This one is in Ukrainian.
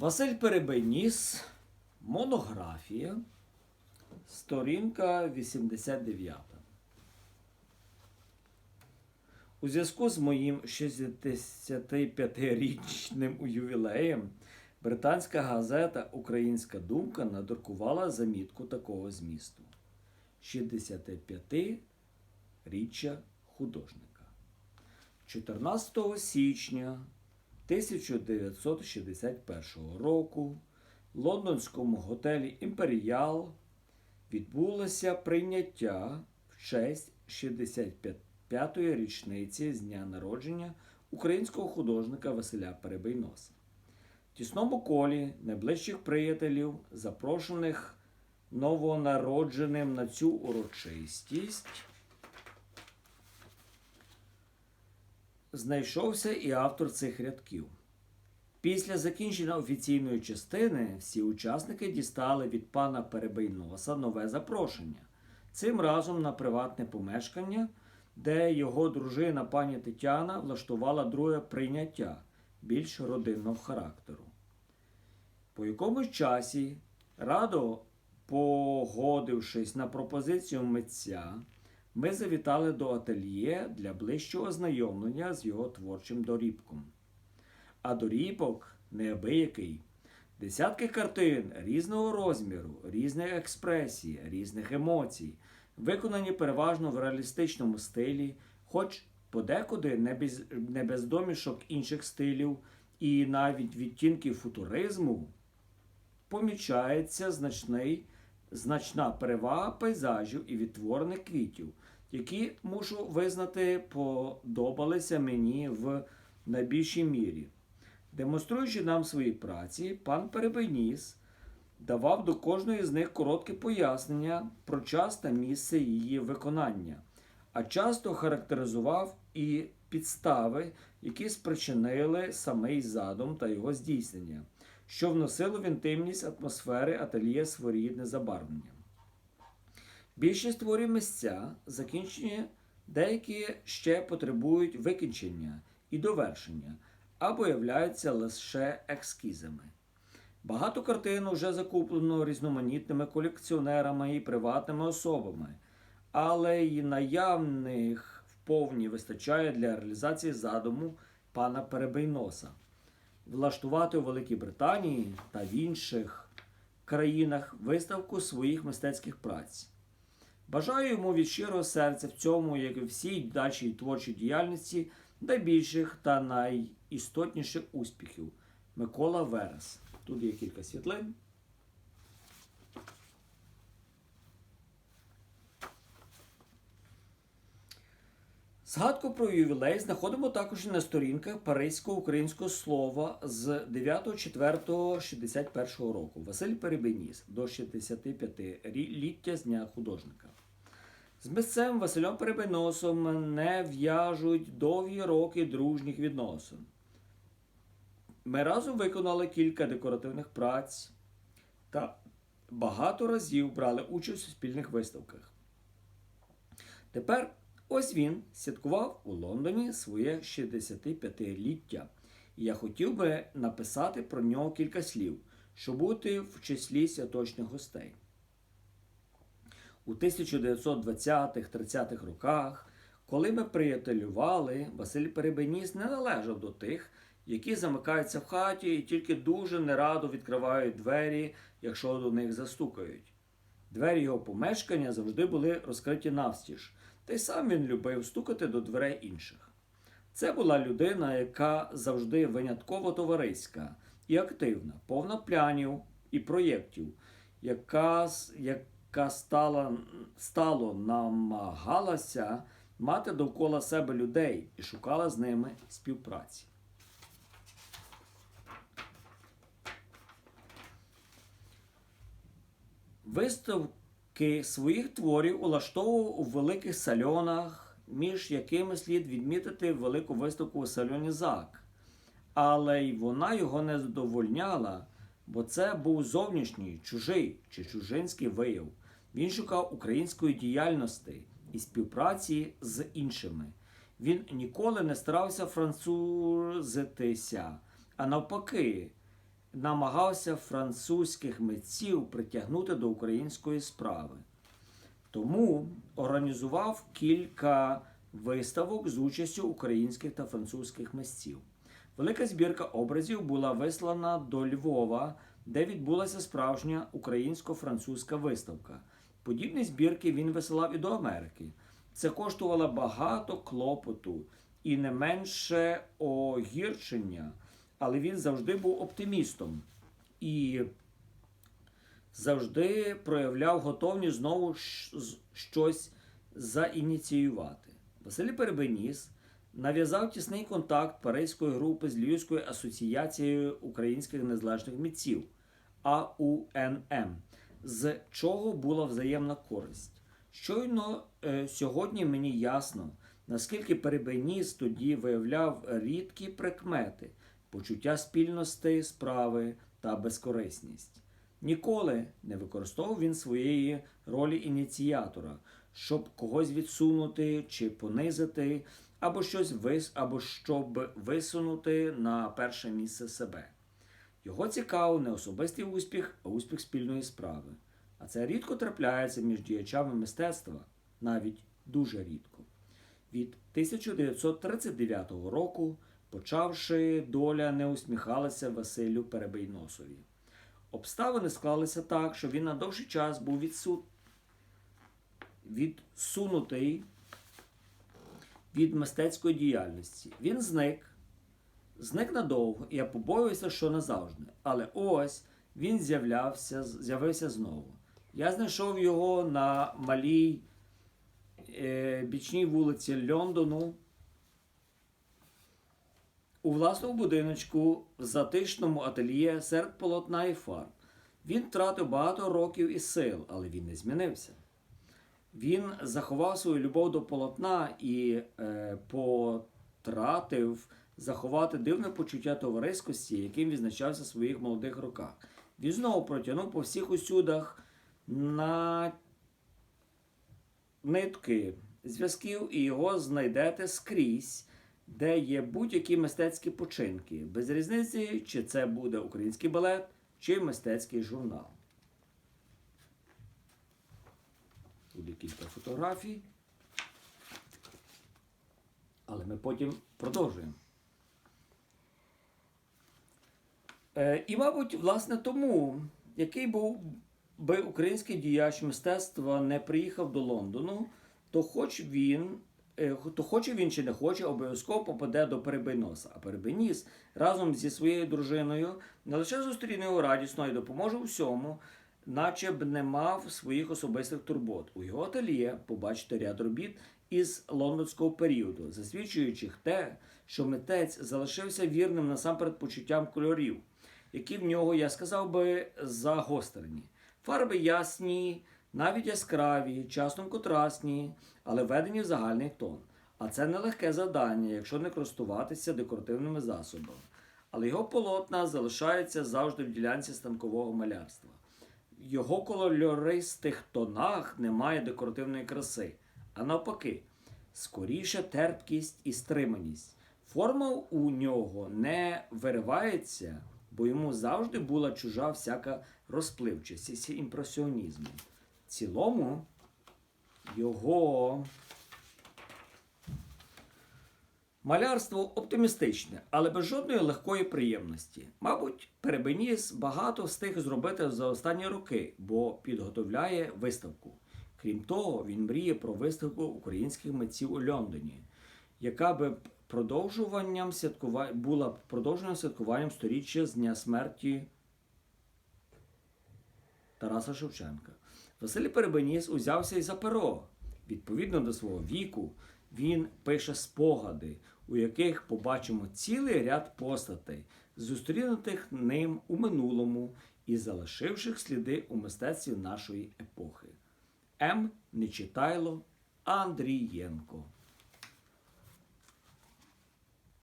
Василь Перебеніс, монографія, сторінка 89. У зв'язку з моїм 65-річним ювілеєм британська газета Українська думка надрукувала замітку такого змісту: 65-річчя художника. 14 січня 1961 року в лондонському готелі Імперіал відбулося прийняття в честь 65-ї річниці з дня народження українського художника Василя Перебийноса. В тісному колі найближчих приятелів, запрошених новонародженим на цю урочистість, знайшовся і автор цих рядків. Після закінчення офіційної частини всі учасники дістали від пана Перебийноса нове запрошення. Цим разом на приватне помешкання, де його дружина пані Тетяна влаштувала друге прийняття більш родинного характеру. По якомусь часі, радо погодившись на пропозицію митця, ми завітали до ательє для ближчого ознайомлення з його творчим дорібком. А дорібок неабиякий. Десятки картин різного розміру, різних експресій, різних емоцій, виконані переважно в реалістичному стилі, хоч подекуди не без, не без домішок інших стилів і навіть відтінків футуризму, помічається значний, значна перевага пейзажів і відтворених квітів, які, мушу визнати, подобалися мені в найбільшій мірі. Демонструючи нам свої праці, пан Перебеніс давав до кожної з них коротке пояснення про час та місце її виконання, а часто характеризував і підстави, які спричинили самий задум та його здійснення, що вносило в інтимність атмосфери ательє своєрідне забарвлення. Більшість творів місця закінчені, деякі ще потребують викінчення і довершення або являються лише ескізами. Багато картин вже закуплено різноманітними колекціонерами і приватними особами, але й наявних вповні вистачає для реалізації задуму пана Перебийноса влаштувати у Великій Британії та в інших країнах виставку своїх мистецьких праць. Бажаю йому від щирого серця в цьому, як і всій дальшій творчій діяльності, найбільших та найістотніших успіхів. Микола Верес. Тут є кілька світлин. Згадку про ювілей знаходимо також і на сторінках Паризького українського слова з 9.4.61 року. Василь Перебеніс до 65-ліття з дня художника. З митцем Василем Перебеносом не в'яжуть довгі роки дружніх відносин. Ми разом виконали кілька декоративних праць та багато разів брали участь у спільних виставках. Тепер ось він святкував у Лондоні своє 65-ліття. І я хотів би написати про нього кілька слів, щоб бути в числі святочних гостей. У 1920-30-х роках, коли ми приятелювали, Василь Перебеніс не належав до тих, які замикаються в хаті і тільки дуже нерадо відкривають двері, якщо до них застукають. Двері його помешкання завжди були розкриті навстіж, та й сам він любив стукати до дверей інших. Це була людина, яка завжди винятково товариська і активна, повна планів і проєктів, яка, яка стала, стало намагалася мати довкола себе людей і шукала з ними співпраці. Виставки своїх творів улаштовував у великих сальонах, між якими слід відмітити велику виставку у сальоні ЗАК. Але й вона його не задовольняла, бо це був зовнішній, чужий чи чужинський вияв. Він шукав української діяльності і співпраці з іншими. Він ніколи не старався французитися, а навпаки, намагався французьких митців притягнути до української справи. Тому організував кілька виставок з участю українських та французьких митців. Велика збірка образів була вислана до Львова, де відбулася справжня українсько-французька виставка. Подібні збірки він висилав і до Америки. Це коштувало багато клопоту і не менше огірчення, але він завжди був оптимістом і завжди проявляв готовність знову щось заініціювати. Василь Перебеніс нав'язав тісний контакт паризької групи з Львівською асоціацією українських незалежних митців АУНМ, з чого була взаємна користь. Щойно е, сьогодні мені ясно, наскільки Перебеніс тоді виявляв рідкі прикмети, почуття спільності справи та безкорисність. Ніколи не використовував він своєї ролі ініціатора, щоб когось відсунути чи понизити, або щось вис... або щоб висунути на перше місце себе. Його цікавив не особистий успіх, а успіх спільної справи. А це рідко трапляється між діячами мистецтва, навіть дуже рідко. Від 1939 року, почавши, доля не усміхалася Василю Перебийносові. Обставини склалися так, що він на довший час був відсут... відсунутий від мистецької діяльності. Він зник, зник надовго, і я побоююся, що назавжди. Але ось він з'являвся, з'явився знову. Я знайшов його на малій е, бічній вулиці Лондону у власному будиночку в затишному ательє серед полотна і фарб. Він втратив багато років і сил, але він не змінився. Він заховав свою любов до полотна і е, потратив заховати дивне почуття товариськості, яким відзначався в своїх молодих роках. Він знову протягнув по всіх усюдах на нитки зв'язків, і його знайдете скрізь, де є будь-які мистецькі починки, без різниці, чи це буде український балет, чи мистецький журнал. Буде кілька фотографій. Але ми потім продовжуємо. Е, і, мабуть, власне тому, який був би український діяч мистецтва не приїхав до Лондону, то хоч він, е, то хоче він чи не хоче, обов'язково попаде до Перебийноса. А Перебийніс разом зі своєю дружиною не лише зустріне його радісно і допоможе всьому, наче б не мав своїх особистих турбот. У його ательє побачите ряд робіт із лондонського періоду, засвідчуючи те, що митець залишився вірним насамперед почуттям кольорів, які в нього, я сказав би, загострені. Фарби ясні, навіть яскраві, часом контрастні, але введені в загальний тон. А це нелегке завдання, якщо не користуватися декоративними засобами. Але його полотна залишаються завжди в ділянці станкового малярства. В його кольористих тонах немає декоративної краси, а навпаки, скоріше терпкість і стриманість. Форма у нього не виривається, бо йому завжди була чужа всяка розпливчість імпресіонізму. Цілому його малярство оптимістичне, але без жодної легкої приємності. Мабуть, Перебеніс багато встиг зробити за останні роки, бо підготовляє виставку. Крім того, він мріє про виставку українських митців у Лондоні, яка би продовжуванням святкува... була продовженням святкуванням сторіччя з дня смерті Тараса Шевченка. Василь Перебеніс узявся і за перо. Відповідно до свого віку, він пише спогади, у яких побачимо цілий ряд постатей, зустрінутих ним у минулому і залишивших сліди у мистецтві нашої епохи. М. Нечитайло Андрієнко